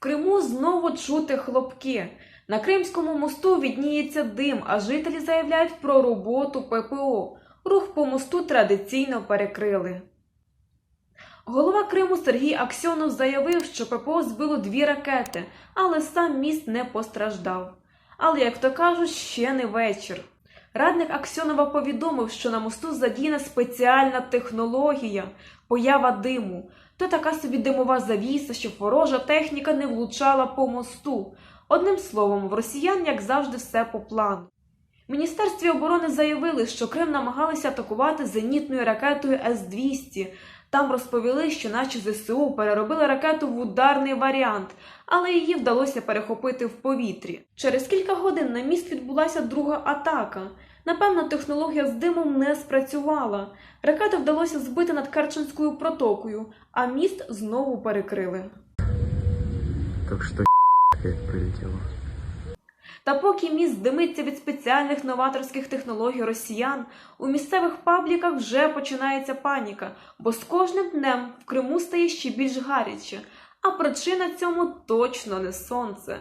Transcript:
Криму знову чути хлопки. На Кримському мосту відніється дим, а жителі заявляють про роботу ППО. Рух по мосту традиційно перекрили. Голова Криму Сергій Аксьонов заявив, що ППО збило дві ракети, але сам міст не постраждав. Але, як то кажуть, ще не вечір. Радник Аксьонова повідомив, що на мосту задіяна спеціальна технологія поява диму. То така собі димова завіса, щоб ворожа техніка не влучала по мосту. Одним словом, в росіян, як завжди, все по плану. Міністерстві оборони заявили, що Крим намагалися атакувати зенітною ракетою С-200. Там розповіли, що наші ЗСУ переробили ракету в ударний варіант, але її вдалося перехопити в повітрі. Через кілька годин на міст відбулася друга атака. Напевно, технологія з димом не спрацювала. Ракету вдалося збити над Керченською протокою, а міст знову перекрили. Так что как прилетело. Та поки міст димиться від спеціальних новаторських технологій росіян, у місцевих пабліках вже починається паніка, бо з кожним днем в Криму стає ще більш гаряче, а причина цьому точно не сонце.